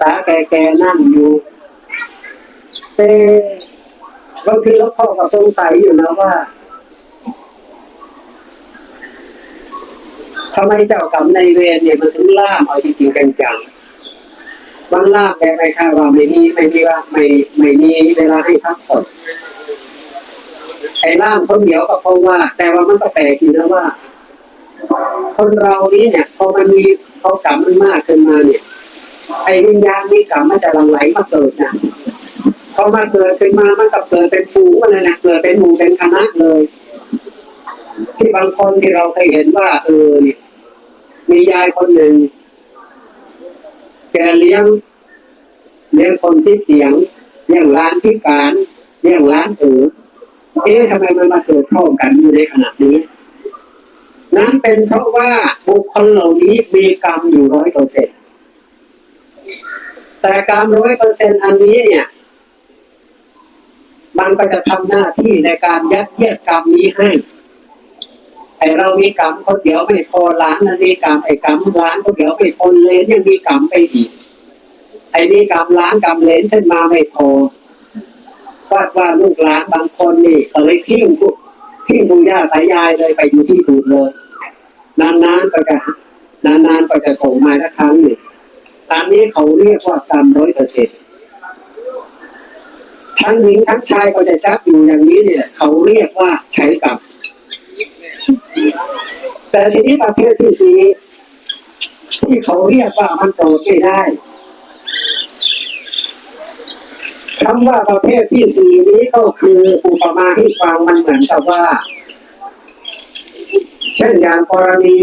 ตาแก่ ๆ นั่งอยู่เอ๊ะบางทีหล้วพ่อก็สงสัยอยู่นะว่าทำไมเจ้ากรรมในเวรเนี่ยมันถึงล่ามเอาจริงๆจังๆมันล่ามแบบไม่ค่าว่าไม่มีไม่มีว่าไม่ไม่มีเวลาให้พักผ่อนไอ้ล่ามคนเดียวก็เพราะว่า แต่ว่ามันก็แปลกอยู่นะว่า คนเรานี้เนี่ยพอมันมีพอกรรมมันมากขึ้นมาเนี่ย ไอ้วิญญาณนี้กรรมมันจะหลั่งไหลมาเกิดนะพอมาเกิดขึ้นมามันก็เกิดเป็นฟูงอะไรนะเกิดเป็นหมู่เป็นคณะเลย ที่บางคนที่เราเคยเห็นว่า เออเนี่ยมียายคนหนึ่งแกเลี้ยงเลี้ยงคนที่เตียงเลี้ยงร้านที่การเลี้ยงร้านเออเอ๊ะทำไมมันมาเกิดพร้อมกันอยู่ในขณะนี้ นั้นเป็นเพราะว่าบุคคลเหล่านี้มีกรรมอยู่ร้อยเปอร์เซ็นต์ แต่กรรร้อยเปอร์เซ็นต์อันนี้เนี่ย มันก็จะทำหน้าที่ในการยัดเยียดกรรมนี้ให้ไอเรามีกรรมคนเดียวไม่พอล้านนั่นมีกรรมไอกรรมล้านคนเดียวไม่พอเลนยังมีกรรมไปอีก ไอนี่กรรมล้านกรรมเลนขึ้นมาไม่พอว่าว่าลูกหลานบางคนนี่ก็เลยทิ้งพวกทิ้งปู่ย่าตายายเลยไปอยู่ที่อื่นเลยนานๆก็จะนานๆก็จะส่งมาสักครั้งหนึ่ง อันนี้เขาเรียกว่ากรรมร้อยเปอร์เซ็นต์ทั้งหญิงทั้งชายก็จะจับอยู่อย่างนี้เนี่ย เขาเรียกว่าใช้กรรมแต่ทีนี้ประเภทที่สี่ที่เขาเรียกว่ามันโกรธไม่ได้คำว่าประเภทที่สี่นี้ก็คืออุปมาให้ฟังมันเหมือนกับว่า เช่นอย่างกรณี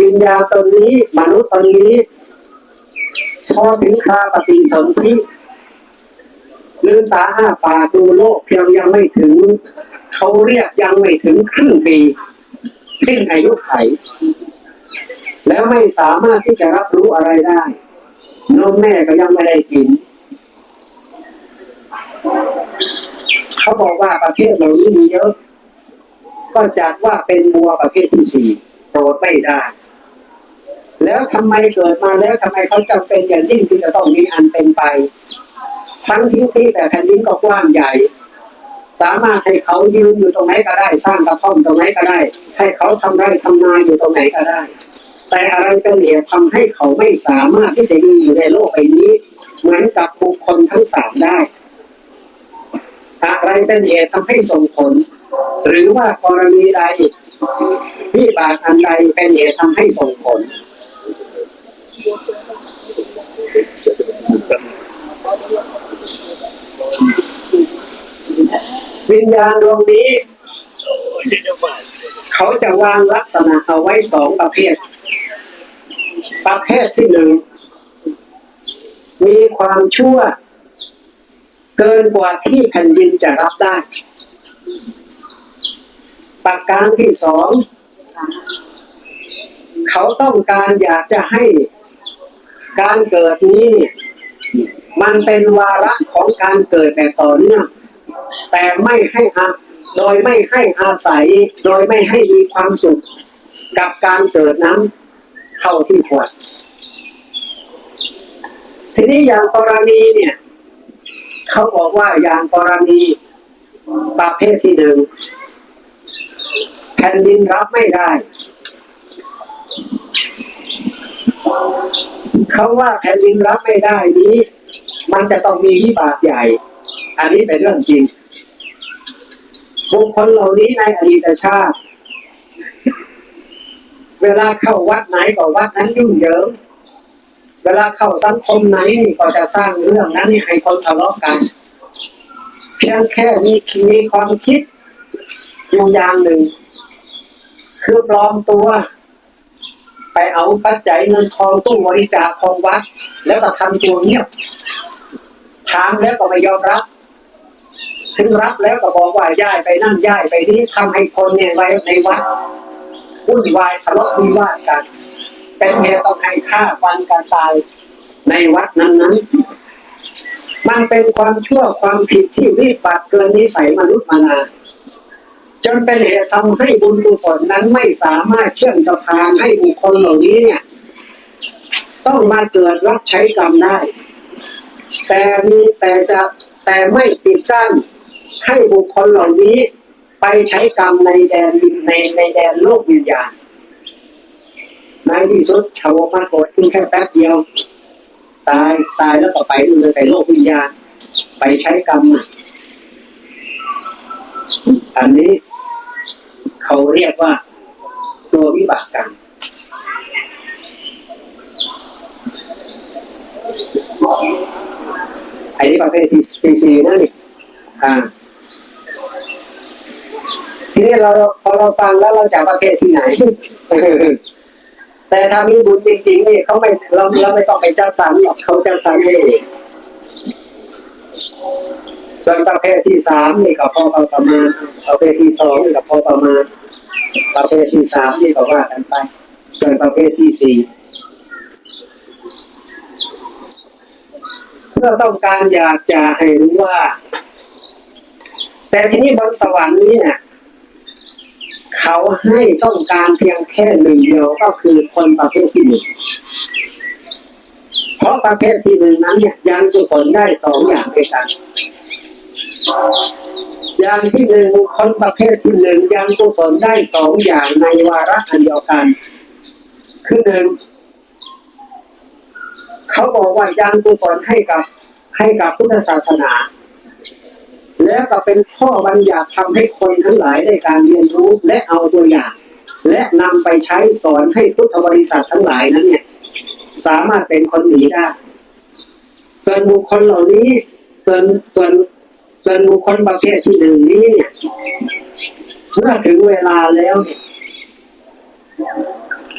วิญญาณตนนี้มนุษย์ตนนี้พอถึงคราปฏิสนธิลืมตาอ้าปากดูโลกเพียงยังไม่ถึง เขาเรียกยังไม่ถึงครึ่งปีสิ้นอายุไข แล้วไม่สามารถที่จะรับรู้อะไรได้นมแม่ก็ยังไม่ได้กิน เขาบอกว่าประเทศเหล่านี้มีเยอะ ก็จัดว่าเป็นบัวประเภทที่สี่โปรดไม่ได้ แล้วทำไมเกิดมาแล้วทำไมเขาจำเป็นอย่างยิ่งที่จะต้องมีอันเป็นไป ทั้งที่ที่แต่แผ่นดินก็กว้างใหญ่ สามารถให้เขายืนอยู่ตรงไหนก็ได้ สร้างกระท่อมตรงไหนก็ได้ ให้เขาทำไร่ทำนาอยู่ตรงไหนก็ได้ แต่อะไรเป็นเหตุทำให้เขาไม่สามารถที่จะยืนอยู่ในโลกใบนี้ เหมือนกับบุคคลทั้งสามได้อะไรเป็นเหตุทำให้ส่งผล หรือว่ากรณีใดที่บาทอันใดเป็นเหตุทำให้ส่งผล วิญญาณดวงนี้ เขาจะวางลักษณะเอาไว้สองประเภท ประเภทที่หนึ่ง มีความชั่ว เกินกว่าที่แผ่นดินจะรับได้ ประการที่สอง เขาต้องการอยากจะให้ การเกิดนี้มันเป็นวาระของการเกิดแบบต่อเนื่องแต่ไม่ให้อาโดยไม่ให้อาศัย โดยไม่ให้มีความสุข กับการเกิดนั้นเท่าที่ควรทีนี้อย่างกรณีเนี่ย เขาบอกว่าอย่างกรณีประเภทที่หนึ่งแผ่นดินรับไม่ได้ เขาว่าแผ่นดินรับไม่ได้นี้ มันจะต้องมีวิบากใหญ่ อันนี้เป็นเรื่องจริงบุคคลเหล่านี้ในอดีตชาติ เวลาเข้าวัดไหนก็วัดนั้นยุ่งเหยิงเวลาเข้าสังคมไหนก็จะสร้างเรื่องนั้นให้คนทะเลาะกัน เพียงแค่มีมีความคิดอยู่อย่างหนึ่ง คือปลอมตัว ไปเอาปัจจัยเงินทองตู้บริจาคของวัด แล้วก็ทำตัวเงียบถามแล้วก็ไม่ยอมรับ ถึงรับแล้วก็บอกว่าย้ายไปนั่นย้ายไปนี่ทำให้คนเนี่ยไว้ในวัดวุ่นวายทะเลาะวิวาทกัน เป็นเหตุต้องให้ฆ่าฟันกันตายในวัดนั้นนั้นมันเป็นความชั่วความผิดที่วิบัติเกินนิสัยมนุษย์มานา จนเป็นเหตุทำให้บุญกุศลนั้นไม่สามารถเชื่อมสะพานให้บุคคลเหล่านี้เนี่ย ต้องมาเกิดรับใช้กรรมได้ แต่มีแต่จะแต่ไม่ปิดกั้นให้บุคคลเหล่านี้ไปใช้กรรมในแดนในในแดนโลกวิญญาณในที่สุดชาวมาโกรธขึ้นแค่แป๊บเดียว ตายตายแล้วต่อไปเลยไปโลกวิญญาณ ไปใช้กรรมอันนี้ เขาเรียกว่า ตัววิบากกรรมไอ้นี่ประเภทที่ที่สี่นั่นนี่อ่าทีนี้เราพอเราฟังแล้วเราจะประเภทที่ไหน แต่ถ้ามีบุญจริงๆนี่เขาไม่เราเราไม่ต้องไปจัดสรรหรอกเขาจัดสรรให้เอง ส่วนประเภทที่สามนี่ก็พอประมาณประเภทที่สองนี่ก็พอประมาณประเภทที่สามนี่ก็ว่ากันไป ส่วนประเภทที่สี่เพื่อต้องการอยากจะให้รู้ว่า แต่ทีนี้บนสวรรค์นี้เนี่ยเขาให้ต้องการเพียงแค่หนึ่งเดียวก็คือคนประเภทที่หนึ่งเพราะประเภทที่หนึ่งนั้นเนี่ยยังกุศลได้สองอย่างด้วยกัน อย่างที่หนึ่งคนประเภทที่หนึ่งยังกุศลได้สองอย่างในวาระอันเดียวกัน คือหนึ่งเขาบอกว่ายังกุศลให้กับให้กับพุทธศาสนา แล้วก็เป็นข้อบัญญัติทำให้คนทั้งหลายได้การเรียนรู้และเอาตัวอย่าง และนำไปใช้สอนให้พุทธบริษัททั้งหลายนั้นเนี่ยสามารถเป็นคนดีได้ ส่วนบุคคลเหล่านี้ส่วนส่วน ส่วนบุคคลประเภทที่หนึ่งนี้เนี่ยเมื่อถึงเวลาแล้ว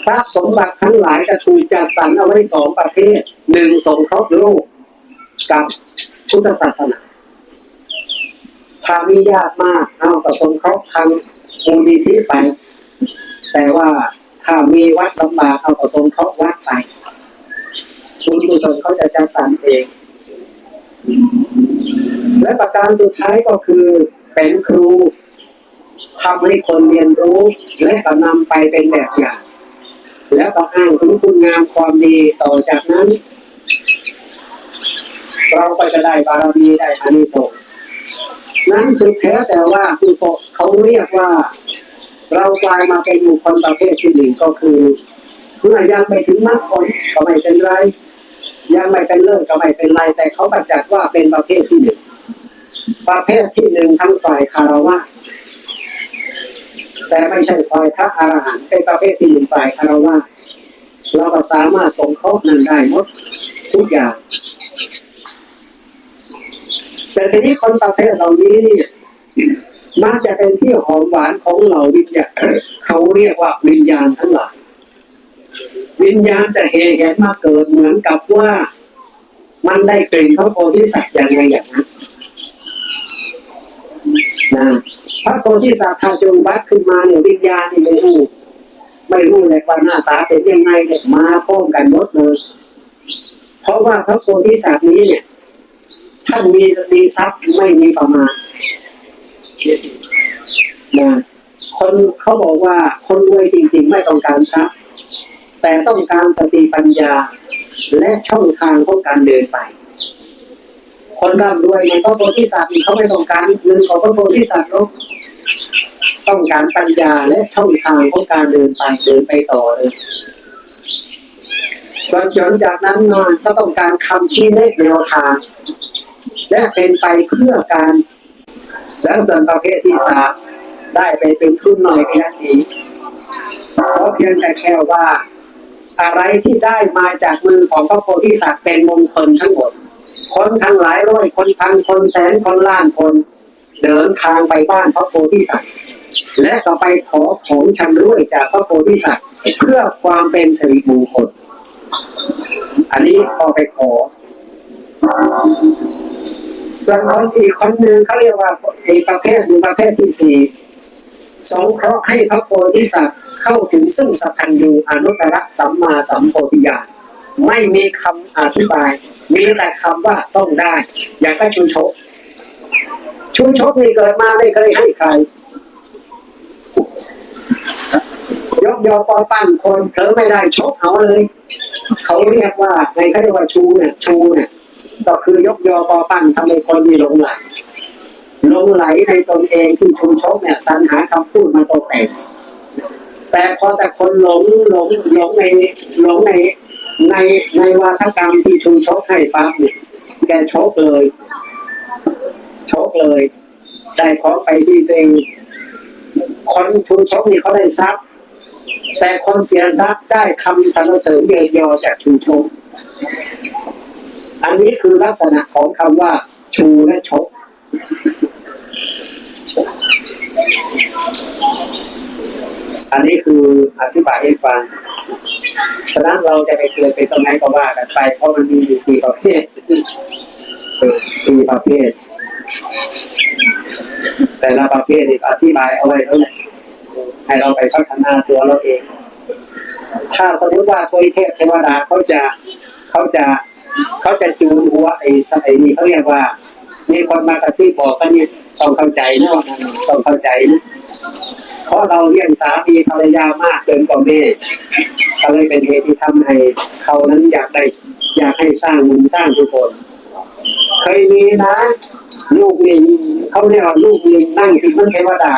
ทรัพย์สมบัติทั้งหลายจะถูกจัดสรรเอาไว้สองประเภทหนึ่งสงเคราะห์โลกกับพุทธศาสนาถ้ามียากมากเอากับสงเคราะห์ทางมูลนิธิไป แต่ว่าถ้ามีวัดลำบากเอากับสงเคราะห์วัดไปคุณกุศลเขาจะจัดสรรเอง และประการสุดท้ายก็คือเป็นครูทำให้คนเรียนรู้ และก็นำไปเป็นแบบอย่าง แล้วก็อ้างถึงคุณงามความดีต่อจากนั้น เราก็จะได้บารมีได้อานิสงส์นั้นสุดแท้แต่ว่าคือเขาเรียกว่า เรากลายมาเป็นบุคคลประเภทที่หนึ่งก็คือเมื่อยังไม่ถึงมรรคผลก็ไม่เป็นไร ยังไม่เป็นเลิศก็ไม่เป็นไรแต่เขาประจัดว่าเป็นประเภทที่หนึ่งประเภทที่หนึ่งทั้งฝ่ายคารวะแต่ไม่ใช่ฝ่ายพระอรหันต์เป็นประเภทที่หนึ่งฝ่ายคารวะเราก็สามารถสงเคราะห์นั้นได้หมดทุกอย่างแต่ทีนี้คนประเภทเหล่านี้เนี่ยมักจะเป็นที่หอมหวานของเหล่าวิญญาณเขาเรียกว่าวิญญาณทั้งหลาย วิญญาณจะเห็นเห็นมาเกิดเหมือนกับว่ามันได้กลิ่นพระโพธิสัตว์อย่างไรอย่างนั้นนะพระโพธิสัตว์ทาจงบัดขึ้นมาเนี่ยวิญญาณนี่ไม่รู้ไม่รู้เลยว่าหน้าตาเป็นยังไงเนี่ยมาพร้อมกันหมดเลยเพราะว่าพระโพธิสัตว์นี้เนี่ยท่านมีมีทรัพย์ไม่มีประมาณนะคนเขาบอกว่าคนรวยจริง ๆ ไม่ต้องการทรัพย์ แต่ต้องการสติปัญญา และช่องทางของการเดินไป คนร่ำรวยในพระโพธิสัตว์นี่เขาไม่ต้องการเงินของพระโพธิสัตว์หรอกต้องการปัญญาและช่องทางของการเดินไปเดินไปต่อเลยหลังจากนั้นมาก็ต้องการคำชี้แนะแนวทางและเป็นไปเพื่อการแล้วส่วนประเภทที่สามได้ไปเป็นทุนหน่อยแค่นี้เพราะเพียงแต่แค่ว่า อะไรที่ได้มาจากมือของพระโพธิสัตว์เป็นมงคลทั้งหมด คนทั้งหลายร้อยคนพันคนแสนคนล้านคน เดินทางไปบ้านพระโพธิสัตว์และก็ไปขอของชำร่วยจากพระโพธิสัตว์เพื่อความเป็นสิริมงคลอันนี้พอไปขอส่วนคนอีกคนหนึ่งเขาเรียกว่าอีกประเภทหนึ่งประเภทที่สี่สงเคราะห์ให้พระโพธิสัตว์ เข้าถึงซึ่งสัพพัญญูอนุตตรสัมมาสัมโพธิญาณไม่มีคำอธิบาย มีแต่คำว่าต้องได้ อย่างก็ชูชกชูชกนี่เกิดมาไม่เคยให้ใคร ยกยอปอปั้นคนเผลอไม่ได้ชกเอาเลย เขาเรียกว่าในเขาเรียกว่าชูเนี่ยชูเนี่ยก็คือยกยอปอปั้นทำให้คนมีหลงไหลหลงไหลในตนเองที่ชูชกเนี่ยสรรหาคำพูดมาตกแต่ง แต่พอแต่คนหลงหลงหลงในหลงในในในวาทกรรมที่ชูชกให้ปั๊บเนี่ยแกชกเลยชกเลย ได้ของไปที่ตัวเองคนชูชกนี่เขาได้ทรัพย์ แต่คนเสียทรัพย์ได้คำสรรเสริญเยินยอจากชูชกอันนี้คือลักษณะของคำว่า ชูและชก อันนี้คืออธิบายให้ฟัง ฉะนั้นเราจะไปเกิดเป็นตรงไหนก็ว่ากันไป เพราะมันมีอยู่สี่ประเภทเออสี่ประเภท แต่ละประเภทนี่อธิบายเอาไว้แล้วแหละให้เราไปพัฒนาตัวเราเอง ถ้าสมมติว่าตัวเทพเทวดาเขาจะเขาจะเขาจะจูนหัวไอ้สไอ้นี่เขาเรียกว่ามีคนมากระซิบบอกกันเนี่ต้องเข้าใจนะว่ามันต้องเข้าใจนะ เพราะเราเลี้ยงสามีภรรยามากเกินกว่าแม่ก็เลยเป็นเหตุที่ทำให้เขานั้นอยากได้อยากให้สร้างบุญสร้างกุศลเคยมีนะลูกลิงเขาเรียกว่าลูกลิงนั่งกินเหมันเทวดา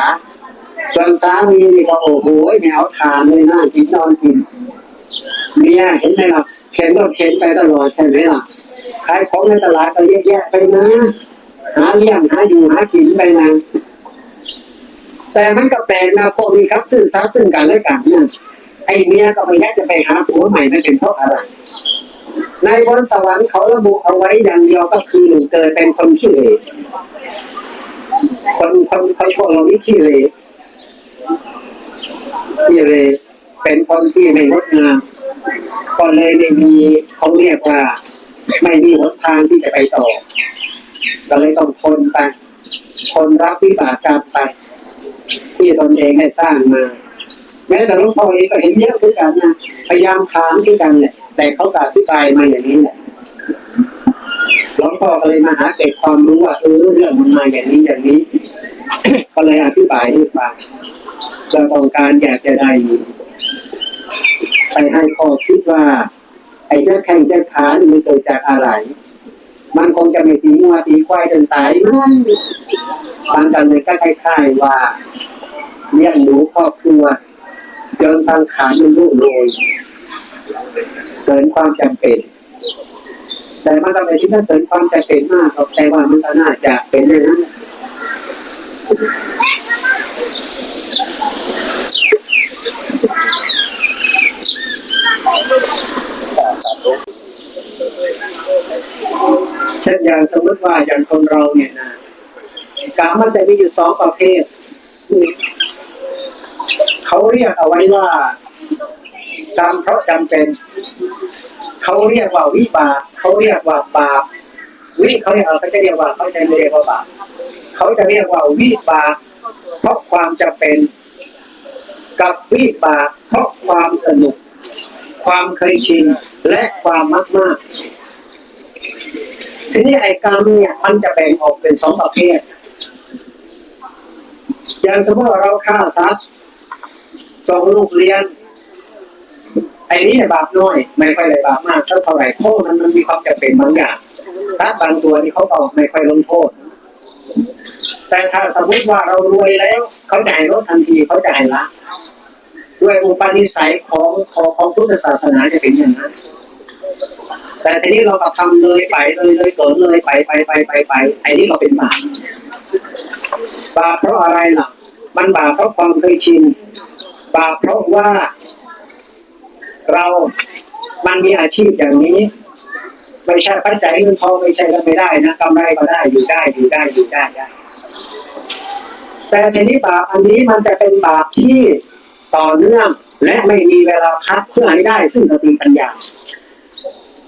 ส่วนสามีนี่ก็โอ้โหแมวทานเลยนะกินนอนกินเมียเห็นไหมล่ะเข็นรถเข็นไปตลอดใช่ไหมล่ะขายของในตลาดก็เยอะแยะไปนะ หาเลี้ยงหาอยู่หากินไปนะ แต่มันก็แปลกนะพวกนี้ครับซึ่งซับซึ่งกันและกันนะไอเมียก็ไม่อยากจะไปหาผัวใหม่ไม่เป็นเพราะอะไรในบนสวรรค์เขาระบุเอาไว้อย่างเดียวก็คือหนึ่งเกิดเป็นคนขี้เหร่คนคนคนพวกเรานี่ขี้เหร่ขี้เหร่เป็นคนที่ไม่งดงามก็เลยไม่มีเขาเรียกว่า ไม่มีหนทางที่จะไปต่อ ก็เลยต้องทนไปทนรับวิบากกรรมไป ที่ตนเองได้สร้างมา แม้แต่หลวงพ่อเองก็เห็นเยอะด้วยกันนะพยายามถามด้วยกันแหละแต่เขาก็อธิบายมาอย่างนี้แหละหลวงพ่อก็เลยมาหาเก็บความรู้ว่าเออเรื่องมันมาอย่างนี้อย่างนี้ ก็เลยอธิบายให้ฟังเราต้องการอยากจะได้ไปให้พ่อคิดว่าไอ้เจ้าแข่งเจ้าขานี่มันเกิดจากอะไร มันคงจะม่ตีงัวตีควายจนตายมั้งบางกันเลยก็คล้ายๆว่าเลี้ยงหนูครอบครัวจนสังขารมันรุ่งโรยเกินความจำเป็น แต่มันก็ไม่ที่นั่นเกินความจำเป็นมากหรอกแต่ว่ามันก็น่าจะเป็นอย่างนั้น เช่นอย่างสมมติว่าอย่างคนเราเนี่ยนะกามมันจะมีอยู่สองประเภท เขาเรียกเอาไว้ว่ากรรมเพราะจำเป็น เขาเรียกว่าวิบากเขาเรียกว่าบาปวิเขาเรียกเขาจะเรียกว่าเขาจะไม่เรียกว่าบาปเขาจะเรียกว่าวิบากเพราะความจำเป็น กับวิบากเพราะความสนุก ความเคยชินและความมากมาก ทีนี้ไอ้กรรมเนี่ยมันจะแบ่งออกเป็นสองประเภท อย่างสมมติว่าเราฆ่าสัตว์ส่งลูกเรียน ไอ้นี้เนี่ยบาปน้อย ไม่ค่อยได้บาปมากสักเท่าไหร่เพราะมันมันมีความจำเป็นบางอย่างสัตว์บางตัวนี่เขาก็ไม่ค่อยลงโทษ แต่ถ้าสมมติว่าเรารวยแล้ว เขาจะให้ลดทันทีเขาจะให้ละด้วยอุปนิสัยของของของพุทธศาสนาจะเป็นอย่างนั้น แต่ทีนี้เราก็ทำเลยไปเลยเลยเกิดเลยไปไปไปไปไปไอ้นี่ก็เป็นบาปบาปเพราะอะไรล่ะ มันบาปเพราะความเคยชินบาปเพราะว่า เรามันมีอาชีพอย่างนี้ ไม่ใช่ปัจจัยเงินทองไม่ใช่ก็ไม่ได้นะกำไรก็ได้อยู่ได้อยู่ได้อยู่ได้ได้ แต่ทีนี้บาปอันนี้มันจะเป็นบาปที่ต่อเนื่องและไม่มีเวลาพักเพื่อให้ได้ซึ่งสติปัญญา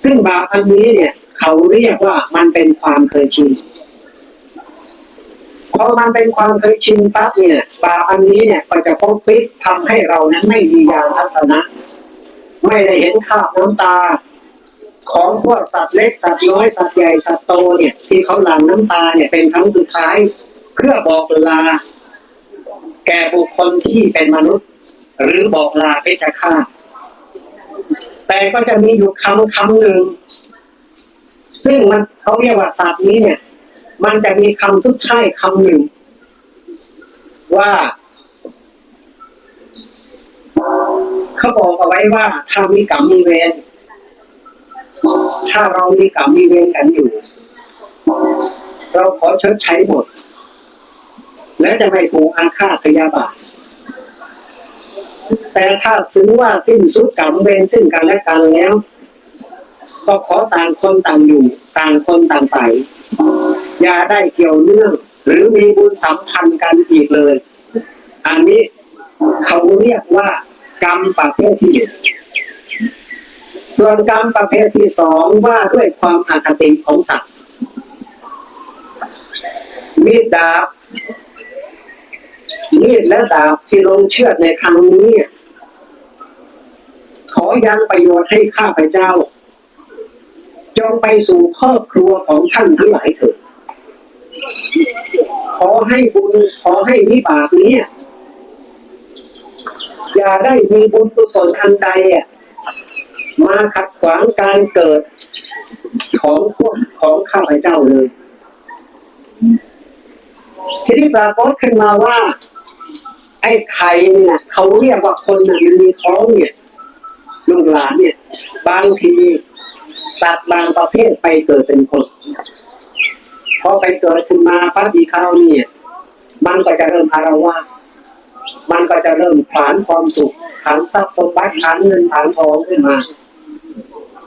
ซึ่งบาปอันนี้เนี่ย เขาเรียกว่ามันเป็นความเคยชินพอมันเป็นความเคยชินปั๊บเนี่ยบาปอันนี้เนี่ยก็จะปกปิดทำให้เรานั้นไม่มีญาทัศนะ ไม่ได้เห็นคราบน้ำตา ของพวกสัตว์เล็กสัตว์น้อยสัตว์ใหญ่สัตว์โตเนี่ยที่เขาหลั่งน้ำตาเนี่ยเป็นครั้งสุดท้าย เพื่อบอกลา แก่บุคคลที่เป็นมนุษย์ หรือบอกลาเพชฌฆาต แต่ก็จะมีอยู่คำคำหนึ่ง ซึ่งมันเขาเรียกว่าศาสตว์นี้เนี่ย มันจะมีคำทุกท้ายคำหนึ่ง ว่าเขาบอกเอาไว้ว่าถ้ามีกรรมมีเวรถ้าเรามีกรรมมีเวรกันอยู่ เราขอชดใช้หมด และจะไม่ถูกอาฆาตพยาบาท แต่ถ้าสึงว่าสิ้นสุดกรรมเวรซึ่งกันและกันแล้ว ก็ขอต่างคนต่างอยู่ต่างคนต่างไป อย่าได้เกี่ยวเนื่อง หรือมีบุญสัมพันธ์กันอีกเลย อันนี้เขาเรียกว่ากรรมประเภทที่หนึ่งส่วนกรรมประเภทที่สองว่าด้วยความอาคติของสัตว์มีดดาบ มีดและดาบที่ลงเชือดในครั้งนี้ขอยังประโยชน์ให้ข้าพเจ้า จงไปสู่ครอบครัวของท่านทั้งหลายเถิดขอให้บุญขอให้วิบากนี้อย่าได้มีบุญกุศลอันใดมาขัดขวางการเกิดของพวกของข้าพเจ้าเลย ทีนี้ปรากฏขึ้นมาว่า ไอ้ไข่เนี่ยเขาเรียกว่าคนน่ะมันมีท้องเนี่ยลูกหลานเนี่ย บางทีสัตว์บางประเภทไปเกิดเป็นคนพอไปเกิดขึ้นมาปั๊บอีข้าวเนี่ย มันก็จะเริ่มอารวาสมันก็จะเริ่มผานความสุขผานทรัพย์สมบัติผานเงินผานทองขึ้นมา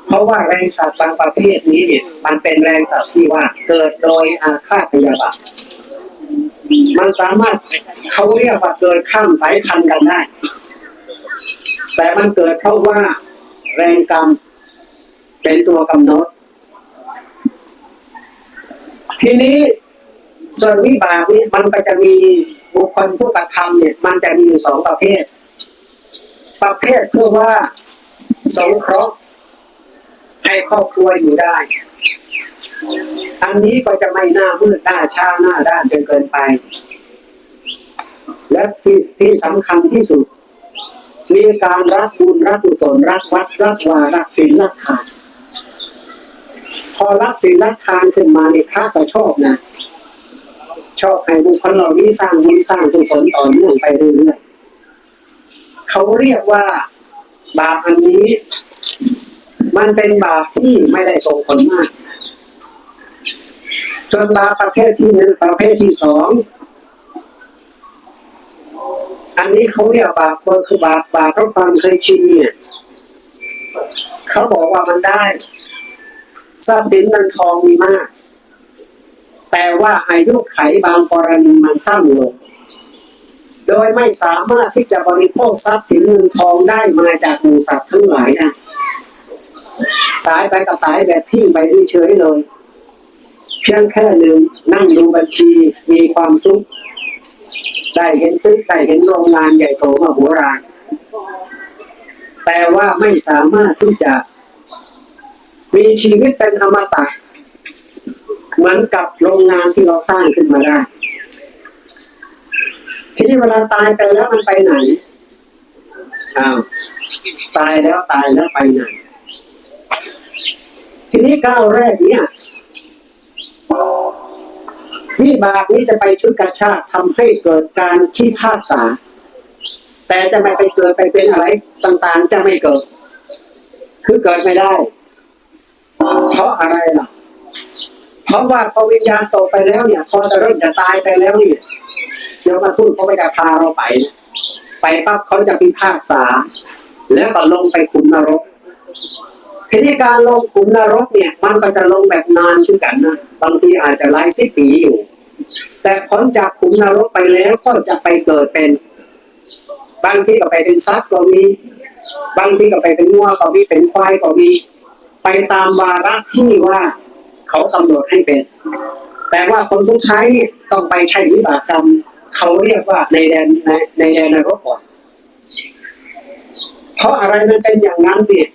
เพราะว่าแรงสัตว์บางประเภทนี้เนี่ยมันเป็นแรงสัตว์ที่ว่าเกิดโดยอาฆาตพยาบาท มันสามารถเขาเรียกว่าเกิดข้ามสายพันธุ์กันได้ แต่มันเกิดเพราะว่าแรงกรรมเป็นตัวกำหนด ทีนี้ส่วนวิบากนี่มันก็จะมีบุคคลผู้กระทำเนี่ย มันจะมีอยู่สองประเภท ประเภทคือว่าสงเคราะห์ให้ครอบครัวอยู่ได้ อันนี้ก็จะไม่หน้ามืดหน้าช้าหน้าด้านจนเกินไป และที่ที่สำคัญที่สุด มีการรักบุญรักกุศลรักวัดรักวารักศีลรักทาน พอรักศีลรักทานขึ้นมาในพระก็ชอบนะ ชอบให้บุคคลเหล่านี้สร้างบุญสร้างกุศลต่อเนื่องไปเรื่อยๆเขาเรียกว่าบาปอันนี้ มันเป็นบาปที่ไม่ได้ส่งผลมาก ส่วนบาประเภทที่หนึ่งประเภทที่สองอันนี้เขาเรียกบาปก็คือบาปบาปเพราะความเคยชินเนี่ยเขาบอกว่ามันได้ทรัพย์สินเงินทองมีมาก แต่ว่าอายุไขบางกรณีมันสั้นลงโดยไม่สามารถที่จะบริโภคทรัพย์สินเงินทองได้มาจากหมู่สัตว์ทั้งหลายนะตายไปก็ตายแบบทิ้งไปเฉยเลย เพียงแค่หนึ่งนั่งดูบัญชีมีความสุข ได้เห็นตึกได้เห็นโรงงานใหญ่โตมโหฬารแต่ว่าไม่สามารถที่จะ มีชีวิตเป็นอมตะเหมือนกับโรงงานที่เราสร้างขึ้นมาได้ ทีนี้เวลาตายไปแล้วมันไปไหนอ้าวตายแล้วตายแล้วไปไหน ทีนี้ก้าวแรกเนี่ย วิบากนี้จะไปชุดกระชากทำให้เกิดการขี้ภาษา แต่จะไม่ไปเกิดไปเป็นอะไรต่างๆ จะไม่เกิด คือเกิดไม่ได้ เพราะอะไรล่ะ เพราะว่าพอวิญญาณตกไปแล้วเนี่ยพอจะเริ่มจะตายไปแล้วนี่เดี๋ยวมาพูดเขาก็จะพาเราไป ไปปั๊บเขาจะพิพากษา แล้วก็ลงไปขุมนรก ทีนี้การลงขุมนรกเนี่ย มันก็จะลงแบบนานขึ้นกันนะบางทีอาจจะหลายสิบปีอยู่ แต่พ้นจากขุมนรกไปแล้วก็จะไปเกิดเป็นบางทีก็ไปเป็นซัดก็มีบางทีก็ไปเป็นงัวก็มีเป็นควายก็มีไปตามวาระที่ว่าเขากำหนดให้เป็น แต่ว่าคนสุดท้ายเนี่ยต้องไปใช้วิบากกรรม เขาเรียกว่าในแดนในในแดนนรกก่อนเพราะอะไรมันเป็นอย่างนั้นเนี่ย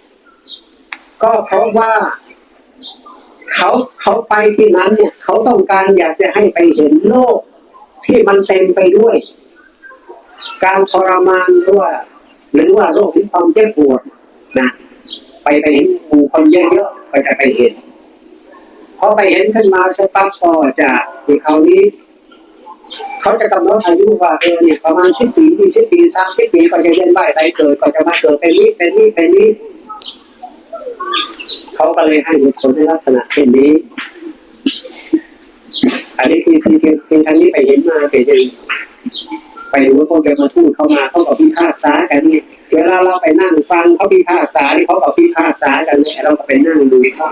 ก็เพราะว่าเขาเขาไปที่นั้นเนี่ย เขาต้องการอยากจะให้ไปเห็นโลกที่มันเต็มไปด้วย การทรมานหรือว่า หรือว่าโรคที่ความเจ็บปวดนะไปไปเห็นหมู่คนเยอะๆก็จะไปเห็นพอไปเห็นขึ้นมาสปั๊บก็จะที่เขานี้เขาจะกำหนดอายุว่าเออเนี่ยประมาณสิบปียี่สิบปีสามสิบปีก็จะเรียนได้ไปเกิดก็จะมาเกิดเป็นนี้เป็นนี้เป็นนี้ เขาก็เลยให้บุคคลในลักษณะเช่นนี้ อันนี้คือที่ที่ที่ทางนี้ไปเห็นมาเป็นอย่างไปดูว่าพวกแกมาทูดเข้ามาเขาก็พิพากษากันนี่เวลาเราไปนั่งฟังเขาพิพากษานี่เขาก็พิพากษากันเนี่ยเราก็ไปนั่งดูเขา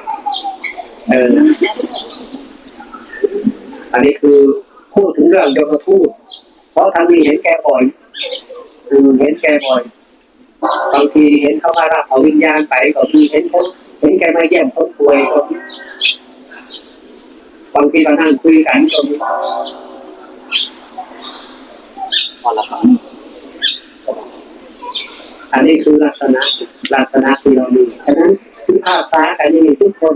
เอออันนี้คือพูดถึงเรื่องยมทูตเพราะทางนี้เห็นแกบ่อยอืมเห็นแกบ่อย บางทีเห็นเขามารับเอาวิญญาณไปก็มีเห็นเขาเห็นแกมาเยี่ยมคนป่วยก็มีบางทีมานั่งคุยกันก็มีวันละครับอันนี้คือลักษณะลักษณะที่เรามีฉะนั้นพิพากษากันนี่ทุกคน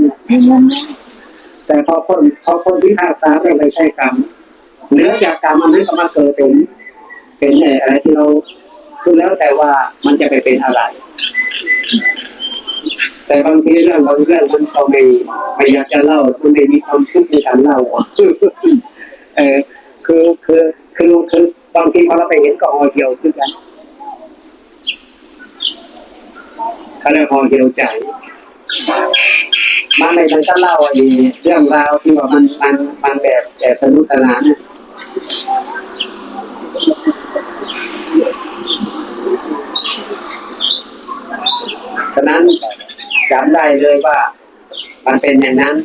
แต่พอคนพอคนพิพากษาไม่ไปใช่กรรมเนื้อจากกรรมมันนั้นก็มาเกิดเป็นเป็นอะไรที่เรา คือแล้วแต่ว่ามันจะไปเป็นอะไร แต่บางทีเรื่องบางเรื่องมันก็ไม่ไม่อยากจะเล่ามันไม่มีความสุขในการเล่าอะเออคือคือคือคือบางทีพอเราไปเห็นก็หอเดียวคือกันเขาเรียกหอเดียวใจมาในทางก็เล่าอีเรื่องราวที่ว่ามันมันมันแบบแบบสนุกสนานน่ะ ฉะนั้นจำได้เลยว่ามันเป็นอย่างนั้น